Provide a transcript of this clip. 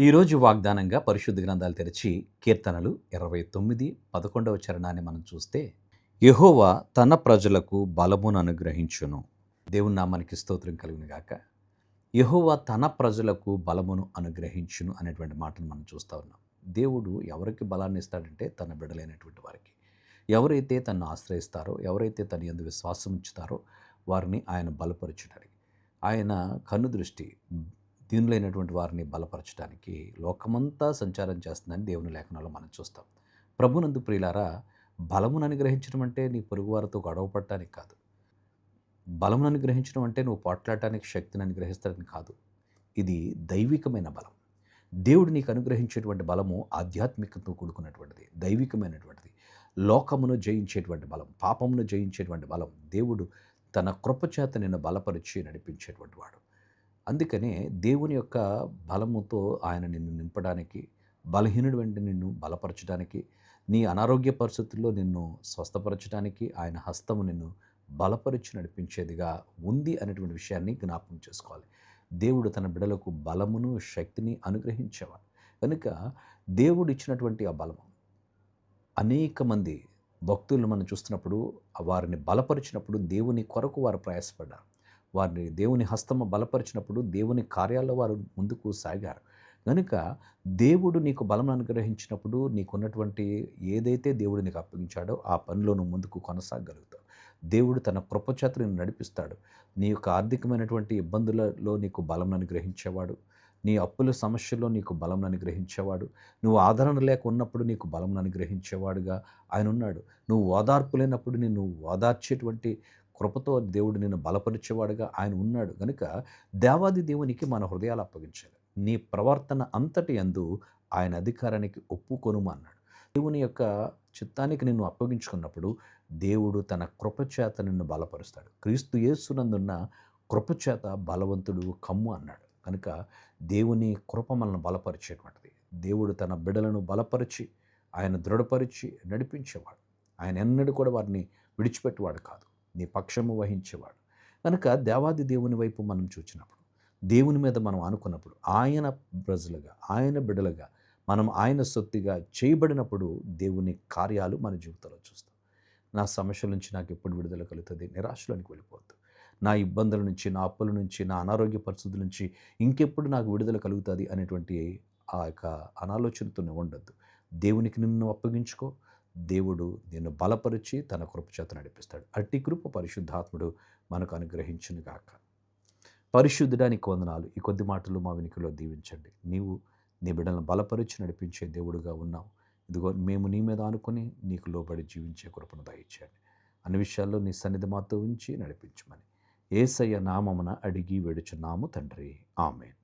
ఈరోజు వాగ్దానంగా పరిశుద్ధ గ్రంథాలు తెరిచి కీర్తనలు ఇరవై తొమ్మిది పదకొండవ చరణాన్ని మనం చూస్తే యహోవా తన ప్రజలకు బలమును అనుగ్రహించును. దేవుని నామానికి స్తోత్రం కలుగును గాక. యెహోవా తన ప్రజలకు బలమును అనుగ్రహించును అనేటువంటి మాటను మనం చూస్తూ ఉన్నాం. దేవుడు ఎవరికి బలాన్ని ఇస్తాడంటే తన బిడలైనటువంటి వారికి. ఎవరైతే తను ఆశ్రయిస్తారో ఎవరైతే తన ఎందు విశ్వాసం ఉంచుతారో వారిని ఆయన బలపరచడానికి ఆయన కన్ను దృష్టి దీనులైనటువంటి వారిని బలపరచడానికి లోకమంతా సంచారం చేస్తుందని దేవుని లేఖనాల్లో మనం చూస్తాం. ప్రభునందు ప్రియులారా బలమును అనుగ్రహించడం అంటే నీ పొరుగువారితో గొడవ పడటానికి కాదు. బలమును అనుగ్రహించడం అంటే నువ్వు పోట్లాడటానికి శక్తిని అనుగ్రహిస్తాడని కాదు. ఇది దైవికమైన బలం. దేవుడు నీకు అనుగ్రహించేటువంటి బలము ఆధ్యాత్మికతో కూడుకున్నటువంటిది దైవికమైనటువంటిది. లోకమును జయించేటువంటి బలం పాపమును జయించేటువంటి బలం దేవుడు తన కృపచేత నిన్ను బలపరిచి నడిపించేటువంటి వాడు. అందుకనే దేవుని యొక్క బలముతో ఆయన నిన్ను నింపడానికి బలహీనుడు వెంట నిన్ను బలపరచడానికి నీ అనారోగ్య పరిస్థితుల్లో నిన్ను స్వస్థపరచడానికి ఆయన హస్తము నిన్ను బలపరిచి నడిపించేదిగా ఉంది అనేటువంటి విషయాన్ని జ్ఞాపకం చేసుకోవాలి. దేవుడు తన బిడలకు బలమును శక్తిని అనుగ్రహించేవాడు. కనుక దేవుడు ఇచ్చినటువంటి ఆ బలము అనేక మంది భక్తులను మనం చూస్తున్నప్పుడు వారిని బలపరిచినప్పుడు దేవుని కొరకు వారు ప్రయాసపడ్డారు. వారిని దేవుని హస్తము బలపరిచినప్పుడు దేవుని కార్యాల్లో వారు ముందుకు సాగారు. కనుక దేవుడు నీకు బలం అనుగ్రహించినప్పుడు నీకున్నటువంటి ఏదైతే దేవుడు నీకు అప్పగించాడో ఆ పనిలో నువ్వు ముందుకు కొనసాగలుగుతావు. దేవుడు తన కృపచేత నిన్ను నడిపిస్తాడు. నీ యొక్క ఆర్థికమైనటువంటి ఇబ్బందులలో నీకు బలం అనుగ్రహించేవాడు. నీ అప్పుల సమస్యల్లో నీకు బలం అనుగ్రహించేవాడు. నువ్వు ఆదరణ లేక ఉన్నప్పుడు నీకు బలం అనుగ్రహించేవాడుగా ఆయన ఉన్నాడు. నువ్వు ఓదార్పు లేనప్పుడు నిన్ను ఓదార్చేటువంటి కృపతో దేవుడు నిన్ను బలపరిచేవాడుగా ఆయన ఉన్నాడు. కనుక దేవాది దేవునికి మన హృదయాలు అప్పగించాలి. నీ ప్రవర్తన అంతటి అందు ఆయన అధికారానికి ఒప్పుకొను అన్నాడు. దేవుని యొక్క చిత్తానికి నిన్ను అప్పగించుకున్నప్పుడు దేవుడు తన కృపచేత నిన్ను బలపరుస్తాడు. క్రీస్తు యేసునందున్న కృపచేత బలవంతుడు కమ్ము అన్నాడు. కనుక దేవుని కృప మనల్ని బలపరిచేటువంటిది. దేవుడు తన బిడలను బలపరిచి ఆయన దృఢపరిచి నడిపించేవాడు. ఆయన ఎన్నడూ కూడా వారిని విడిచిపెట్టేవాడు కాదు. నీ పక్షము వహించేవాడు. కనుక దేవాది దేవుని వైపు మనం చూచినప్పుడు దేవుని మీద మనం అనుకున్నప్పుడు ఆయన ప్రజలుగా ఆయన బిడలుగా మనం ఆయన సొత్తిగా చేయబడినప్పుడు దేవుని కార్యాలు మన జీవితంలో చూస్తాం. నా సమస్యల నుంచి నాకు ఎప్పుడు విడుదల కలుగుతుంది? నిరాశలోనికి వెళ్ళిపోవద్దు. నా ఇబ్బందుల నుంచి నా అప్పుల నుంచి నా అనారోగ్య పరిస్థితుల నుంచి ఇంకెప్పుడు నాకు విడుదల కలుగుతుంది అనేటువంటి ఆ యొక్క అనాలోచనతోనే ఉండొద్దు. దేవునికి నిన్ను అప్పగించుకో దేవుడు నిన్ను బలపరిచి తన కృపచేత నడిపిస్తాడు. అట్టి కృప పరిశుద్ధాత్ముడు మనకు అనుగ్రహించును గాక. పరిశుద్ధుడానికి వందనాలు. ఈ కొద్ది మాటలు మా వెనుకలో దీవించండి. నీవు నీ బిడ్డలను బలపరిచి నడిపించే దేవుడుగా ఉన్నావు. ఇదిగో మేము నీ మీద ఆనుకొని నీకు లోబడి జీవించే కృపను దయచేయండి. అన్ని విషయాల్లో నీ సన్నిధి మాతో ఉంచి నడిపించమని. ఏసయ్య నామమున అడిగి వేడుచున్నాము తండ్రి. ఆమెన్.